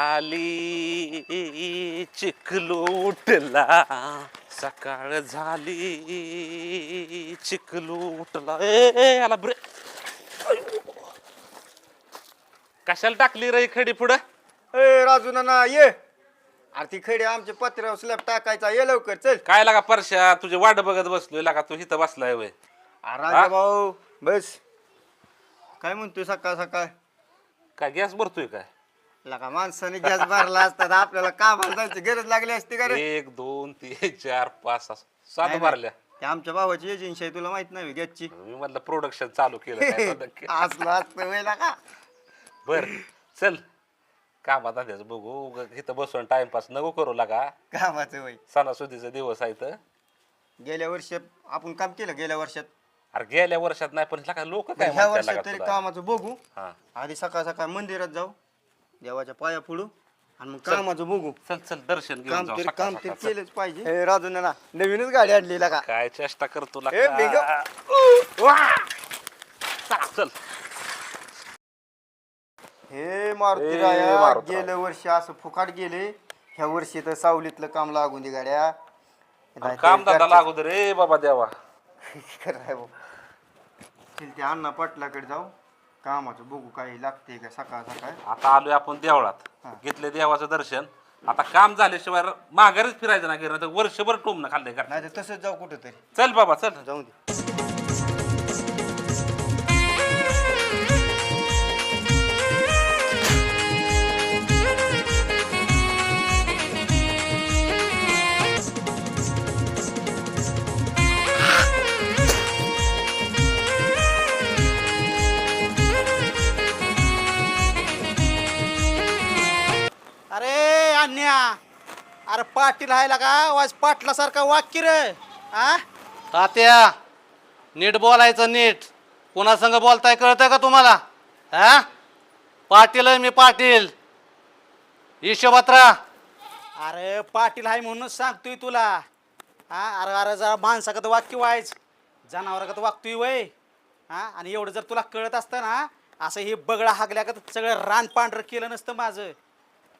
झाली. चिखल उठला. सकाळ झाली. ए, आला ब्रे. कशाला टाकली रे खडी पुढं? ए राजू नाना ये. अरे ती खडी आमच्या पत्र्यावर स्लॅब टाकायचा. ये लवकर चल. काय लागा परश्या? तुझी वाट बघत बसलोय लागा. तू इथं बसलाय वय. अरे राजा भाऊ बस. काय म्हणतोय सकाळ सकाळ? काय गॅस भरतोय काय? लका माणसाने गॅस भरला असता तर आपल्याला कामाला जायची गरज लागली असती का रे? एक दोन तीन चार पाच सहा सात नाही, भरल्या. ते आमच्या भावाची एजन्सी आहे तुला माहीत नाही गॅसची. मी म्हटलं प्रोडक्शन चालू केलं. असलं असतं का? बर चल. कामात आल्याच बघू उगाच इथं बसून टाइमपास नको करू लागा. कामाचं वय सणासुदीचा दिवस आहे तर गेल्या वर्षी आपण काम केलं गेल्या वर्षात? अरे गेल्या वर्षात नाही पण लागा लोक काय ह्या म्हणतात वर्षात लागा तरी तुला? कामाचं बघू. हा. आधी सकाळ सकाळ मंदिरात जाऊ. देवाच्या पाया पडू आणि मग कामाचं बघू. चल चल दर्शन घेऊन काम जाऊ तरी सकाळ काम तरी सकाळ. चल. केलंच पाहिजे. हे राजू ना नवीनच गाडी आणली का? काय चेष्टा करतो ए, बिग. चल चल. हे मारुती राया मारुती गेल्या वर्षी असं फुकाट गेले. ह्या वर्षी तर सावलीतलं काम लागून दे गाड्या. काम दादा लागू दे रे बाबा देवा. भाऊ. चल ते अण्णा पाटलाकडे जाऊ. कामाचं बघू काही लागते का सकाळ सकाळ. आता आलोय आपण देवळात. हा. घेतले देवाचं दर्शन. आता काम झाल्याशिवाय माघारीच फिरायचं घरी तर वर्षभर टोमणं खाल्लंय का नाही तर तसंच जाऊ कुठं तरी चल बाबा चल. जाऊ दे. अन्या अरे पाटील आहे का वाज पाटलासारखा वाक्य रे? आ? तात्या नीट बोलायचं नीट. कोणासंग बोलताय कळतंय का तुम्हाला? हा पाटील आहे मी पाटील. ईशोबात्रा अरे पाटील आहे म्हणूनच सांगतोय तुला. हा अरे अरे जरा माणसागत वाक्य व्हायच. जनावरागत वागतोय वय. हा आणि एवढं जर तुला कळत असतं ना असं हे बगळा हागल्यागत सगळं रान पांढरं केलं नसतं माझं.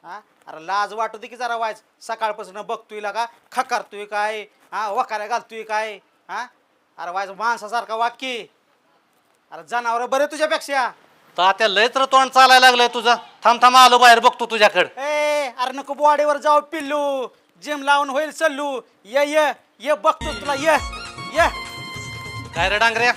हा? अरे लाज वाटू दे की जरा वायच सकाळपासून बघतोय का? खकारतोय काय? हा? वकाऱ्या घालतोय काय? हा? अरे वायच माणसासारखा वाक्य अरे जनावर बरं तुझ्यापेक्षा. तात्या लय तर तोंड चालायला लागलंय तुझं. थांब थांब आलो बाहेर बघतो तुझ्याकडे. ए अरे नको बॉडीवर जाऊ पिल्लू. जिम लावून होईल चल्लू ये ये ये बघतो तुला. ये ये. काय रे डांगऱ्या?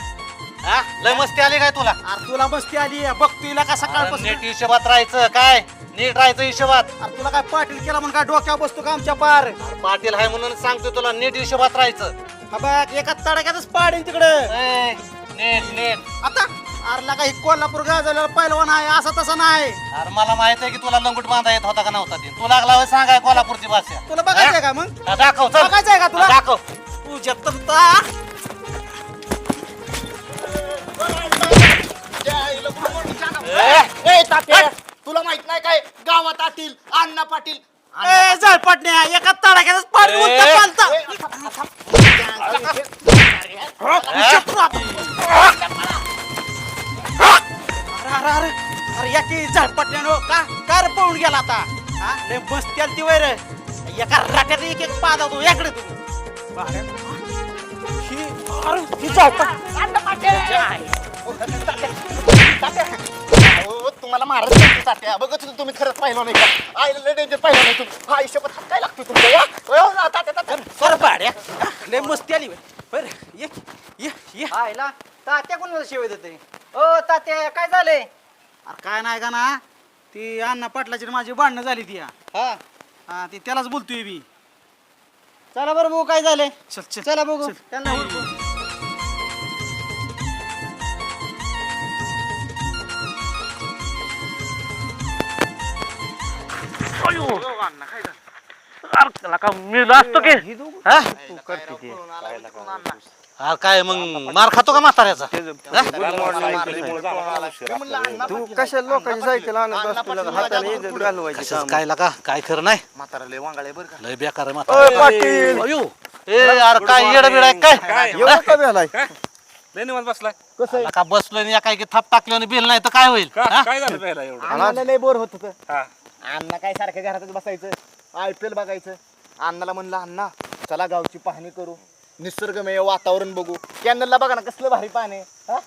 हा? लय मस्ती आली काय तुला? अरे तुला मस्ती आली आहे. बघतो हिला का अरे सकाळपासून? नीट हिशोबात राहायचं काय? नीट राहायचं हिशोबात. अरे तुला काय पाटील केला म्हणून काय डोक्यावर बसतो का आमच्या पार? अरे पाटील आहे म्हणून सांगतोय तुला नीट हिशोबात राहायचं. हा बघ एका तडाख्यातच पाडीन तिकडं. ए, नीट नीट. आता अरे लगा ही कोल्हापूर गाजवलेला पहिलवान आहे असं तसं नाही. अरे मला माहीत आहे की तुला लंगूट बांधा येत होता का नव्हता ते. तू लागला होय सांगाय कोल्हापूरची भाषा. तुला बघायचंय का मग? हा, दाखव चल. बघायचंय का तुला? हा, दाखव. तुझ्या ता- ए, तुला माहीत नाही काय? गावात आतील अण्णा पाटील. ए झळपटण्या एका तडाख्यातच पाडी ए. उलटं पालतं. अरे अरे अरे. अरे या की झळपटण्यानो का? का रे पळून गेला आता? हा? लय मस्ती आली ती वैर एका राट्यात एक एक पादावतो याकडे तू. अरे ही अरे ही झळपट. हो, तुम्हाला मारत नाही तात्या बघत होतो तुम्ही खरंच पाहिलं नाही का? आईला डेंजर पाहिलं नाही तुम्ही हा आयुष्यभर हात काय लागतो तुमच्या? हो, सर पाड्या लय मस्ती आली बर ये ये ये. आयला तात्या कोणाला शिवाय देते ओ तात्या काय झालंय? अरे काय नाही का ना? ती अण्णा पाटलाची आणि माझी भांडणं झाली ती हा. हा. हा ती त्यालाच बोलतोय मी. चला बरं बघू काय झालंय. चल चल चला बघू. चल. त्यांना हुडकू. अरे त्याला का मी असतो की हा? तू करते ते अरे काय मग मार खातो का म्हाताऱ्याचा तू कशा लोकांची सायकल आणत असतो लगा हाताने इज्जत घालवायची कशाचं काय लागा काय खरं नाही म्हातारा लय वांगाळे बरं का लय बेकार आहे ओय, म्हातारा पाटील अयो ए अरे काय येड बिड आहे काय काय एवढं का निवांत बसलाय त्याला का बसलोय आणि या काय की थाप टाकलं आणि बिल नाही तर काय होईल हा? काय झालं पहिला एवढं अण्णाला लय बोर होत होतं हा अण्णा काय सारखं घरातच बसायचं. आय पी एल बघायचं. अण्णाला म्हणलं अण्णा चला गावची पाहणी करू. निसर्गमय वातावरण बघू. कॅनलला बघा ना कसलं भारी पाणी आहे, हा?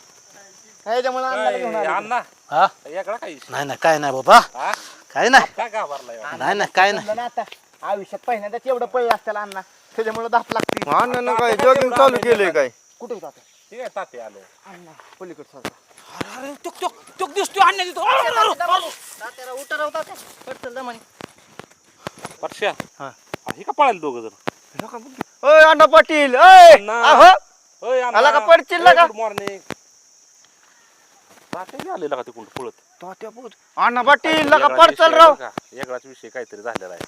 ह्याच्यामुळे अण्णाला घेऊन काय आलो. अण्णा? हा? याकडा काय नाही नाही काय नाही बाबा. हा? काय नाही. काय घाबरलाय नाही नाही काय नाही. म्हणलं ना आता आयुष्यात पहिल्यांदाच एवढं पळलं असतं अण्णा. त्याच्यामुळे दाप लागते अण्णानं काय जॉगिंग चालू केलंय काय? कुठे जाते ठीक आहे ताते आलो. अण्णा पलीकडे सरका अरे टुक टुक टुक दिसतोय आणण्या तिथं अरे, अरे, अरे. तात्याला उठा राव तात्या पटकन दमाने. परश्या हा, ही का पळायला दोघं जण? ओय अण्णा पाटील ओय अण्णा. अहो ओय आला का पडचिल का? गुड मॉर्निंग आलेला का तिकडून पळत? तात्या पूत. अण्णा पाटील लगा पडचल राव. वेगळाच विषय काहीतरी झालेला आहे.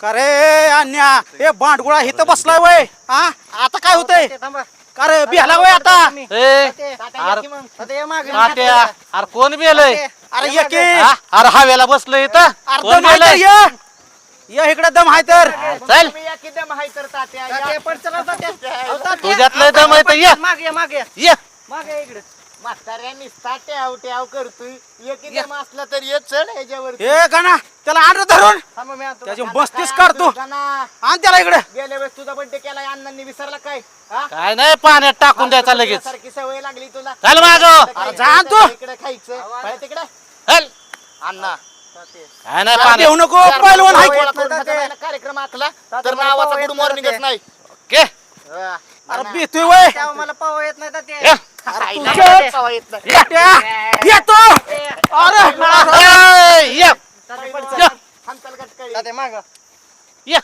का रे अन्या हे बांडगुळा इथं बसलाय वय. हा आता काय होतंय? थांबा. का रे? बिहाला वय आता? ए तात्या, अरे तात्या, या मागं. तात्या अरे कोण बेलय अरे ये की हा? अरे हवेला बसलो इथं. कोण दम आहे तर बेलय ये. ये इकडे दम आहे तर. चल. तुझ्यातलं दम आहे तर ये. मागे या, मागे या. ये. मागे या इकडे. म्हाताऱ्या निसता ट्याव ट्याव करतोय. एक एकदम असला तर ये चढ ह्याच्यावर हे गाणा त्याला रे धरून. थांब मी आणतो. त्याची काय काढतो. आण त्याला इकडे. गेल्या वेळेस तुझा बड्डे केला अण्णांनी विसरला काय? हा? काय नाही पाण्यात टाकून द्यायचा लगेच. सारखी सवय लागली तुला. चल मागं. अरे जा तू. इकडे खायचं. पळ तिकडे. चल. अण्णा. काय नाही देऊ नको कार्यक्रम आखला. तर नावाचा गुड मॉर्निंगच नाही. के हा. अरे वय मला पावा येत नाही. येत अरे तात्या, मागं. ये.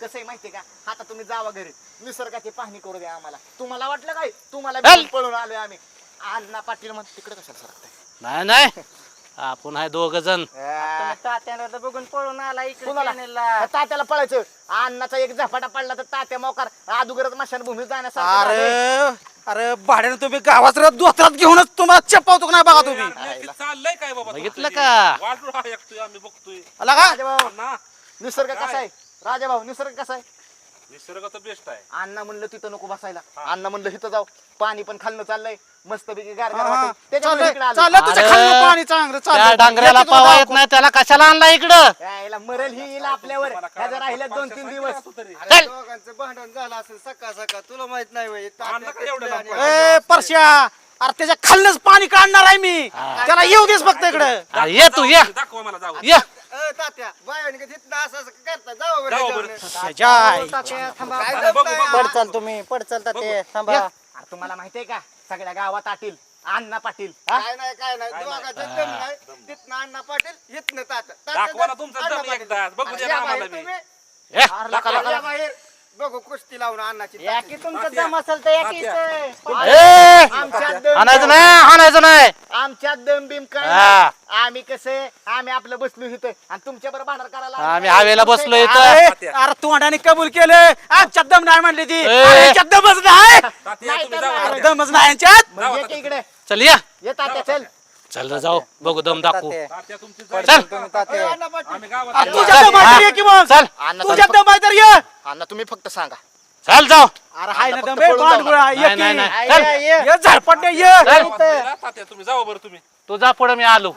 कसं आहे माहितीये का? आता तुम्ही जावा घरी. निसर्गाची पाहणी करू द्या आम्हाला. तुम्हाला वाटलं काय? तुम्हाला. घेऊन पळून आलोय आम्ही. अण्णा पाटील मग तिकडे कशाला सरकताय? नाही नाही. आपण आहे दोघ जण. तात्याला तर बघून पळून आला इकडे कुणाला? कॅनेलला. तात्याला पळायचं. अण्णाचा एक झपाटा पडला तर तात्या मोकार अदुगरच मशानभूमीत जाण्यासारखं अरे. झालंय. अरे भाड्याने तुम्ही गावात राहत दोत्रात घेऊनच तुम्हाला चपावतो का नाही बघा तुम्ही? चाललंय काय बाबा बघितलं का? हा ऐकतोय आम्ही बघतोय. आला का? राजाभाऊ ना निसर्ग कसा आहे? राजाभाऊ निसर्ग कसा आहे? निसर्ग तर बेस्ट आहे. अण्णा म्हणलं तिथं नको बसायला. अण्णा म्हणलं इथं जाऊ. पाणी पण खाल्लं चाललंय. मस्तपैकी गार. त्याच्यामुळे चाललंय. इकडे आलो. चाललंय तुझं अरे, खाल्लं पाणी चांगलं त्या चाललंय डांगऱ्याला पावा येत. नाही त्याला कशाला आणला इकडं? यायला मरल ही येईल आपल्यावर. ह्याचं राहिलं दोन तीन दिवस. चल. दोघांचं भांडण झालं असेल सकाळ सकाळ. तुला माहीत नाही वय अण्णा काय एवढं लांब ए परश्या. अरे त्याच्या खाल्लंच पाणी काढणार आहे मी. त्याला येऊ देस फक्त इकडे. अरे, ये तू ये. दाखवा मला जाऊ ये. तात्या बायाने का तिथनं असं असं करता जाऊ बरं जाऊ ह्याच्यावरनं. जाय तात्या थांबा काय बघू, जमतंय? बघू. पडचाल तुम्ही पडचाल तात्या थांबा अरे तुम्हाला माहितीये का सगळ्या गावात पाटील अण्णा पाटील हा? काय नाही काय नाही दोघांचं दम नाही तिथनं अण्णा पाटील इथनं तात्या तात्या दाखवा ना दम, तुमचा अण्णा दम पाटील. एकदाच. बघू दे अरे ना या आम्हाला बाहेर बी. तुम्ही. ये. अरे लका, लका, या लका. बाहेर. बघू कुस्ती लावून अन्नाची तुमचं असेल तर दम हाणायचं नाही. दम बिम काय हा. नाही. आम्ही कसं आम्ही आपलं बसलो इथं. आणि तुमच्या बरोबर भांडण करायला आम्ही हवेला बसलो इथं. अरे अरे तोंडाने कबूल केलं. आमच्यात दम नाही म्हणली ती. ए. अरे याच्यात दमच नाही. तात्या तुम्ही जावा. दमच नाही यांच्यात. इकडे. चल या. येत आता चल. चल जाऊ. बघू दम दाखवू. तात्या. तात्या तुमची चल. तुम्ही तात्या. आम्ही गावात आहे की मग? चल. अण्णा अण्णा तुम्ही फक्त सांगा. चल जाऊ. अरे हाय ना फक्त दम ए, पळून जाऊ बांडगुळा ये नाही की. नाही नाही. आई, चल. आई, ये. ये झडपट्टे ये. चल. पहिला तात्या तुम्ही जावा बरं तुम्ही. तू जा पुढे मी आलो.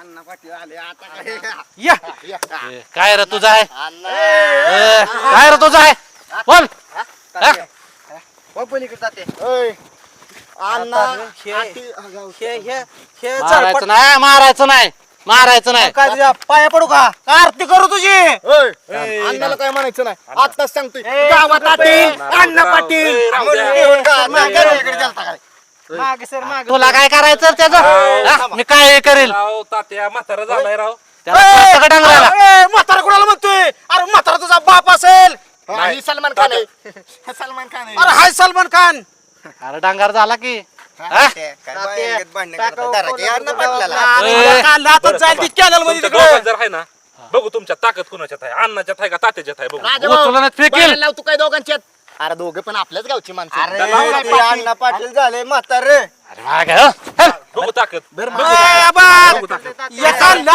अण्णा पाटील आले आता काय? ये. ए, काय रे तुझा आहे? अण्णा. ए, काय रे तुझा आहे? बोल. हा? हो? पलीकडे तात्या. ओय. अण्णा हे-. हे हे हे मारायचं झडपट नाही मारायचं नाही मारायचं नाही. काय तुझ्या पाया पडू का? का आरती करू तुझी? ओय. अण्णाला काय म्हणायचं नाही. आताच सांगतोय. गावात पाटील अण्णा पाटील. इकडे गेलता काय मागे सर मागे तुला काय करायचं त्याचं? मी काय हे करेल? राव तात्या म्हातारा झालाय राव. त्याला कळतं का डांगराला ए, म्हातारा कुणाला म्हणतोय? अरे म्हातारा तुझा बाप असेल. हा, ही सलमान खान आहे. सलमान खान आहे. अरे हाय सलमान खान. अरे डांगर झाला की. तात्या, करता? जरा तुमच्या दोघात आहे ना बघू तुमच्या ताकद कुणाच्यात आहे. अण्णाच्यात आहे का तात्याच्यात आहे बघू. भाऊ, लाव तू काय दोघांच्यात? अरे दोघं पण आपल्याच गावची माणसं अरे ते? अण्णा पाटील झाले म्हातारे. बघू ताकद.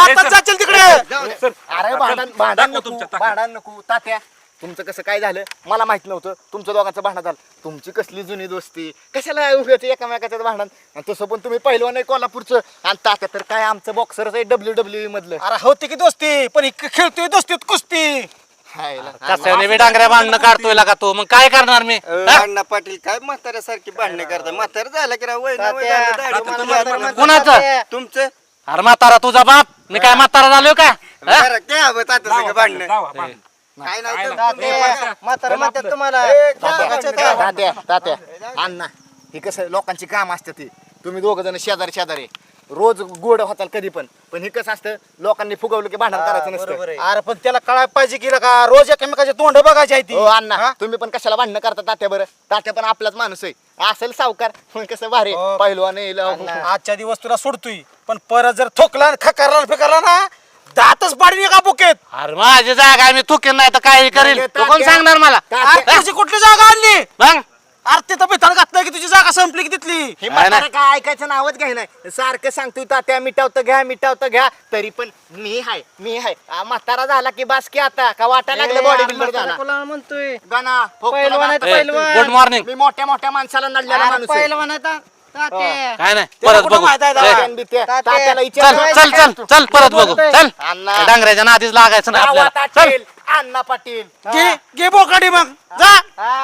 एका जातील तिकडे. अरे भांडण भांडण दाखव नको. तुमच्या ताकद. भांडण नको. तात्या. तुमचं कसं काय झालं? मला माहीत नव्हतं. तुमचं दोघांचं भांडण झालं. तुमची कसली जुनी दोस्ती? कशाला उगाच एकामेकाचं भांडण? आणि तसं पण तुम्ही पहिलवान आहे कोल्हापूरचं. आणि तात्या तर काय आमचं बॉक्सरच आहे डब्ल्यू डब्ल्यू मधलं. अरे होती की दोस्ती? पण ही खेळतोय दोस्तीत कुस्ती. हायला. कशाने बी डांगऱ्या बांधणं काढतोय का तू. मग काय करणार मी? अण्णा पाटील काय म्हाताऱ्यासारखी भांडणं करता म्हातार झालं की राव, वय ना वय झालं, दाढी. कुणाचं? तुमचं? अरे म्हातारा तुझा बाप? मी काय म्हातारा झालोय का? हा? बरं, काय हवं तात्या सगळं भांडणं. काय नाही. तर. म्हातारं म्हणतात तुम्हाला तात्या तात्या तात्या अण्णा हे कसं लोकांची काम असतं ती. तुम्ही दोघ जण शेजारी शेजारी. रोज गोड होताल कधी पण. पण हे कसं असतं लोकांनी फुगवलं की भांडण करायचं नसतं. अरे पण त्याला कळायला पाहिजे की का रोज एकमेकाचे तोंड बघायची आहे ती. हो अण्णा तुम्ही पण कशाला भांडणं करता तात्या बरं? तात्या पण आपलाच माणूस आहे. असेल सावकार पण कसं भारी हो. पहिलवान आहे, ल- आजच्या दिवस तुला सोडतोय. पण परत जर थोकला खकारला फेकारला ना दातच पाडीन एका बुकेत? अरे माझी जागा मी चुकेन नाही तर काय करेल तू कोण सांगणार मला? अरे तुझी कुठली जागा आणली? मग? अरे तिथं बिथाड घातलं की तुझी जागा संपली की तिथली? हे काय ऐकायचं नावच घ्याय नाही. सारखं सांगतोय तात्या मिटावतं घ्या मिटावतं घ्या. तरी पण मी हाय मी हाय. आ, म्हातारा झाला की बास की आता. का वाटायला लागलं बॉडी बिल्डर झाला? कोणाला म्हणतोय? गाणा फोक पहिलवान आहे तुला तर. गुड मॉर्निंग मी मोठ्या मोठ्या माणसाला नडलेला माणूस आहे. ता- तात्या. काय नाही परत बघू. तात्याला चल चल चल चल परत बघू. चल. अण्णा. डांगऱ्याच्या नादीच लागायचं नाही आपल्याला. चल. पाटील अण्णा पाटील. घे घे बोकाडी मग. जा.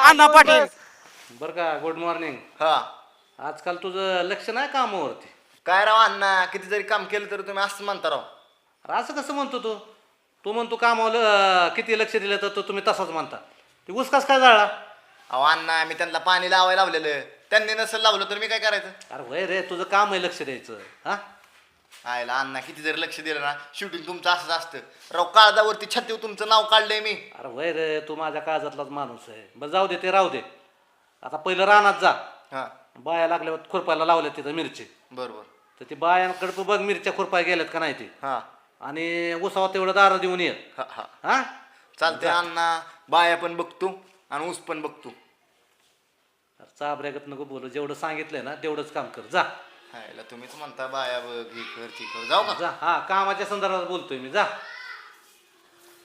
अण्णा पाटील. बरं का गुड मॉर्निंग हा. आजकाल तुझं लक्ष नाही कामावरती. काय राव अण्णा? किती जरी काम केलं तरी तुम्ही असं म्हणता राव. अरे असं कसं म्हणतो तू? तू म्हणतो कामावर अं, किती लक्ष दिलं तर तो तुम्ही तसाच म्हणता. ते उसकास काय जाळला? अहो अण्णा मी त्यांना पाणी लावायला लावलेलं. त्यांनी नसेल लावलं तर मी काय करायचं? अरे वय रे तुझं काम आहे लक्ष द्यायचं हा? आयला अण्णा किती जरी लक्ष दिलं ना शूटिंग तुमचं असंच असतं. राव काळजावरती छातीवर तुमचं नाव काढलंय मी. अरे वय रे तू माझ्या काळजातलाच माणूस आहे. बरं जाऊ दे ते राहू दे. आता पहिलं रानात जा. हा. बाया लागल्यावर खुरपायला लावल्या तिथं मिरची. बरोबर. तर ती बायांकडे तू बघ मिरच्या खुरपाय गेल्यात का नाही ती. हा. आणि उसावा तेवढं दारा देऊन ये. हा हा. हा? चालतंय अण्णा. बाया पण बघतो आणि ऊस पण बघतो चाबऱ्यागत नको बोलू. जेवढं सांगितलंय ना तेवढंच काम कर. जा. हायला तुम्हीच म्हणता बाया बघ हे कर ती कर. जाऊ का? जा. हा कामाच्या संदर्भात बोलतोय मी. जा.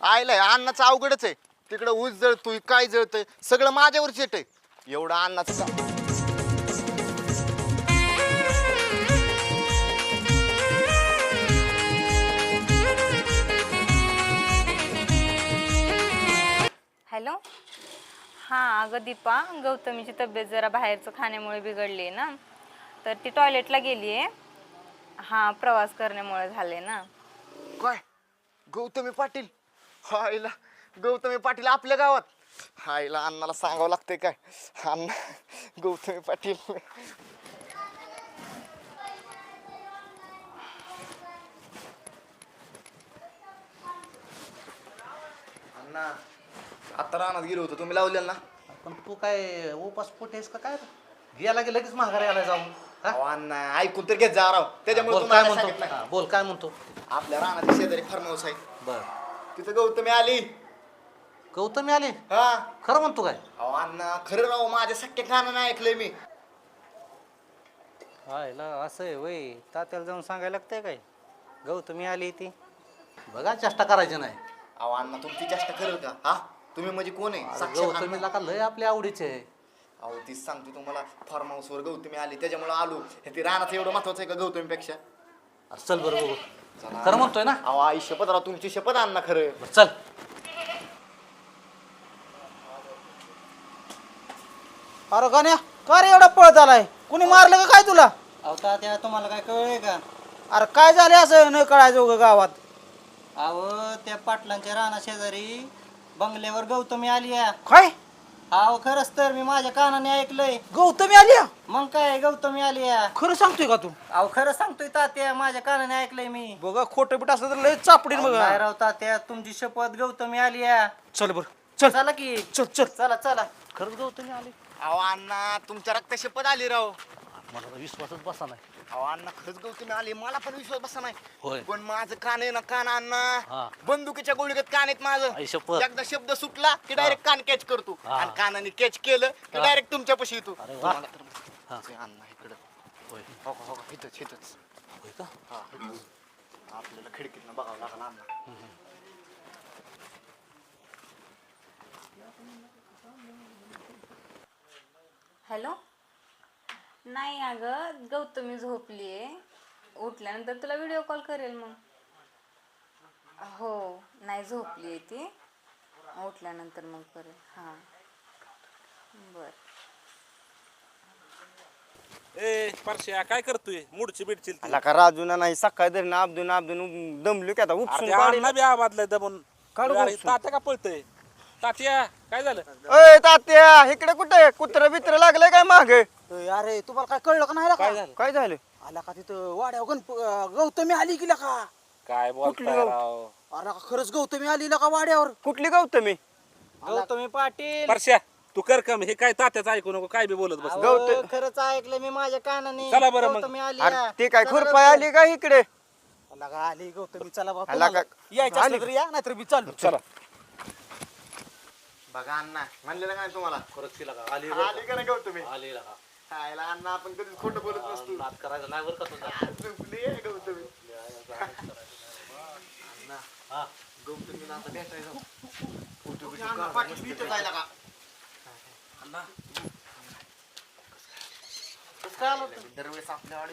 आयलाय अन्नाचं अवघडच आहे. तिकडं ऊस जळतोय काय जळतंय सगळं माझ्यावरच येत आहे. एवढं अन्नाचं काम. हॅलो? हां अगं दीपा गौतमीची तब्येत जरा बाहेरचं खाण्यामुळे बिघडली आहे ना. तर ती टॉयलेटला गेली आहे. हां प्रवास करण्यामुळे झाले ना. काय? गौतमी पाटील? हायला गौतमी पाटील आपल्या गावात. हायला अण्णाला सांगावं लागतंय काय? अण्णा गौतमी पाटील. अण्णा आता रानात गेलो होतो तुम्ही लावलेलं ना? पण तू काय उपास पोटेस का काय गेला की लगेच माघारी आला जाऊन हा? अहो, अण्णा ऐकून तर घेत जा राव. त्याच्यामुळे बोल काय तुम्हाला म्हणतो? सांगितलं. हा, बोल काय म्हणतो? आपल्या रानाच्या शेजारी फार्म हाऊस आहे. बर. तिथं गौतमी आली. गौतमी आली? हा. खरं म्हणतो काय? अहो अण्णा खरं राव माझ्या सख्या कानानं ऐकलंय मी. हायला असं आहे वय. तात्याला जाऊन सांगायला लागतंय काय? गौतमी आली ती. बघा चेष्टा करायची नाही. अहो अण्णा तुमची चेष्टा करेल का? हा? तुम्ही म्हणजे कोण आहे? अरे साक्षात लय आपल्या आवडीचे आहे. अहो तीच सांगतो तुम्हाला फार्म हाऊस वर गौतमी आली त्याच्यामुळे आलो. हे ते रानाचं एवढं महत्वाचं आहे का गौतमीपेक्षा? अरे चल बरं बघू. खरं म्हणतोय ना? अहो आई शपथ राव तुमची शपथ अण्णा खरं. बरं, चल. अरे गाण्या का रे एवढा पळत आलाय कुणी मारलं का काय तुला? अहो तात्या तुम्हाला काय कळलंय का? अरे काय झाले असं? न कळायचं उगं गावात. अहो त्या पाटलांच्या राणा शेजारी बंगल्यावर गौतमी आली आहे. काय? अहो खरंच तर मी माझ्या कानाने ऐकलंय. गौतमी आली आहे? मग काय गौतमी आली आहे. खरं सांगतोय का तू? अहो खरं सांगतोय तात्या माझ्या कानाने ऐकलंय मी. बघा खोटं बीट असलं तर लय चापडीन अहो, बघा. नाही राव तात्या तुमची शपथ गौतमी आली आहे. चल बर चल. चला की. चल चल. चला चला. खरंच गौतमी आली. अहो अण्णा तुमच्या रक्त शपथ आली राव. मला तर विश्वासच बसा नाही. अहो अण्णा खरंच गौतमी आली. मला पण विश्वास बसा नाही. होय. पण माझं कान आहे ना कान अण्णा. बंदुकीच्या गोळीगत कान आहेत माझं. आई शपथ. एकदा शब्द सुटला की डायरेक्ट कान कॅच करतो. हा. आणि कानाने कॅच केलं की डायरेक्ट तुमच्यापाशी येतो. अरे वा. तुम्हाला तर- हा. ते अण्णा इकडं. होय. हो का, हो का, इथंच इथंच. होय का? हा इथंच. आपल्याला खिडकीतनं बघावं लागलं अण्णा. हॅलो? नाही अगं गौतमी झोपली आहे उठल्यानंतर तुला व्हिडिओ कॉल करेल मग. हो नाही झोपली आहे ती. उठल्यानंतर मग करेल. हां. बरं. ए परश्या काय करतोय? मुडची बिडची आला का राजूना नाही सकाळी ना अब्दून अब्दून दमलो की आता उपसून काढी बी आवाजलाय दमून. काढू अरे, उपसून. तात्या का पळतय? तात्या काय झालं? अय तात्या इकडे कुठे? कुत्र बित्र लागलंय काय माग? अरे तुम्हाला काय कळलं का नाही काय का? झालं? काय झालं? आला का तिथं वाड्यावर गणप गौतमी आली गेला का? काय बोलताय? राव? अरे का खरंच गौतमी आली का वाड्यावर? कुठली गौतमी? गौतमी पाटील. परश्या तू कर कम. हे काय तात्याचं ऐकू नको काय बी बोलत बस. गौत- अहो, खरंच ऐकलं मी माझ्या कानाने. चला बरं मग. गौतमी आली अरे ते काय खुरपाय आली का इकडे? आला का? आली गौतमी. चला बा आला तुम्हाला का- यायचं आली असलं तर या नाहीतर मी चालू. चला. बघा अण्णा म्हणलेलं काय तुम्हाला? खरंच केला का? आली आली का नाही गौतमी आली का? खायला अण्णा आपण कधीच खोटं बोलत नसतो. नाद करायचं नाही बरं का तुझा? झोपली आहे गौतमी हा. गौतमीला आता. फोटो बिटो काढू? दरवेळेस आपल्या.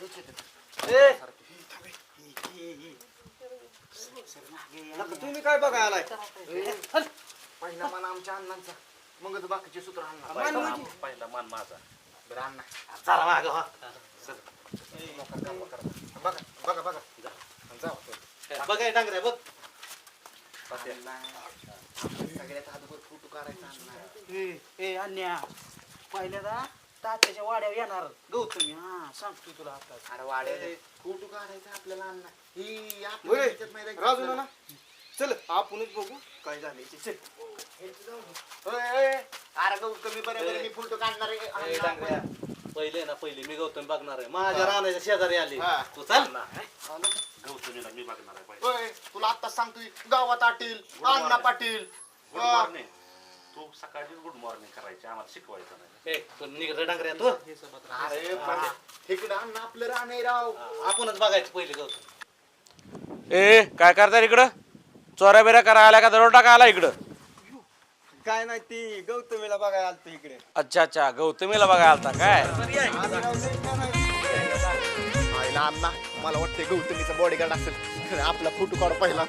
तुम्ही काय बघाय आलाय? पहिला मान आमच्या अण्णांचा. मगच बाकीचे सूत्र आणणार. पहिला मान माझा. बरं अण्णा. चला मागं, हा. बघा बघा बघा. जाऊ बघ हे डांगरे बघ. सगळ्यात अगोदर फोटो काढायचा अण्णा. ए ए अन्या पहिल्यांदा तात्याच्या वाड्यावर येणार. गौतमी हा सांगतो तुला आता. अरे वाड्या फोटो काढायचा आपल्याला अण्णा. ही ह्याच्यात राजू आपल्याला. ना चल आपणच बघू. काय झालंय ते. चल. अरे गौतमी बरोबर मी फोटो काढणार आहे. ए, अण्णा. डांगऱ्या पहिले ना पहिले मी गौतम बघणार आहे. माझ्या राहण्याच्या शेजारी आली. हा. तू चल गौतमीला मी बघणार आहे तुला आत्ताच सांगतोय. गावात पाटील अण्णा पाटील. गुड हा. मॉर्निंग तू सकाळची गुड मॉर्निंग करायची आम्हाला शिकवायचं नाही. ए तू निघ रे डांगऱ्या तू. अरे पण इकडं अण्णा आपलं राहणे राव. आपणच बघायचं पहिले गौतम ए काय करता इकडं? चोऱ्या बिऱ्या करा आला का? दरोडा का आला इकडं? काय नाही ती गौतमीला बघायला आलतो इकडे. अच्छा अच्छा. गौतमीला बघायला आलता काय? मला वाटते गौतमीचा बॉडीगार्ड असेल. आपला फोटो काढ पहिला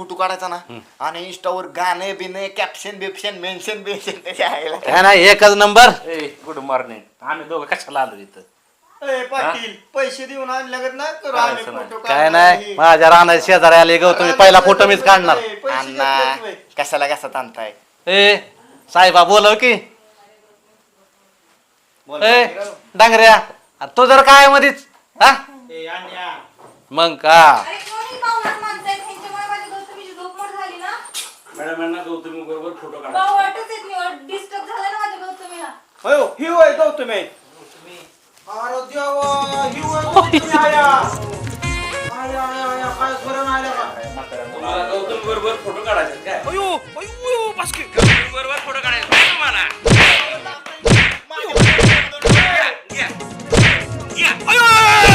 फोटो काढायचा ना आणि इंस्टावर गाणे बिने कॅप्शन बिप्शन मेन्शन बेन्शन त्याच्या आईला काय नाही एकच नंबर ए गुड मॉर्निंग आम्ही दोघं कशाला आलो इथं? ए पाटील पैसे देऊन आणल्यागत ना करू करायचं आम्ही नाही. फोटो काय नाही माझ्या राहण्याच्या शेजारी आली गौतमी पहिला फोटो मीच काढणार. ए, पैसे अण्णा घेतलेत व्हय. कशाला कसा आणताय? ए साहेबा बोलव की. ए डांगऱ्या अरे तू जर काय मधीच हा मग का? अरे कोणी पाहुणार माणसं आहेत ह्यांच्यामुळे माझी गौतमीची झोप मोड झाली ना मॅडम यांना गौतमी बरोबर फोटो काढा भाऊ वाटच येत नाही डिस्टर्ब झालं ना माझ्या गौतमीला होय हो, ही होय गौतमी अरे देवा ही वय गौतमी आया आया आया आया काय खरं नाही आलं का तुम्हाला गौतमी बरोबर फोटो काढायचे काय अयो अयो बास्केट गौतमी बरोबर फोटो काढायचे काय तुम्हाला. अयो!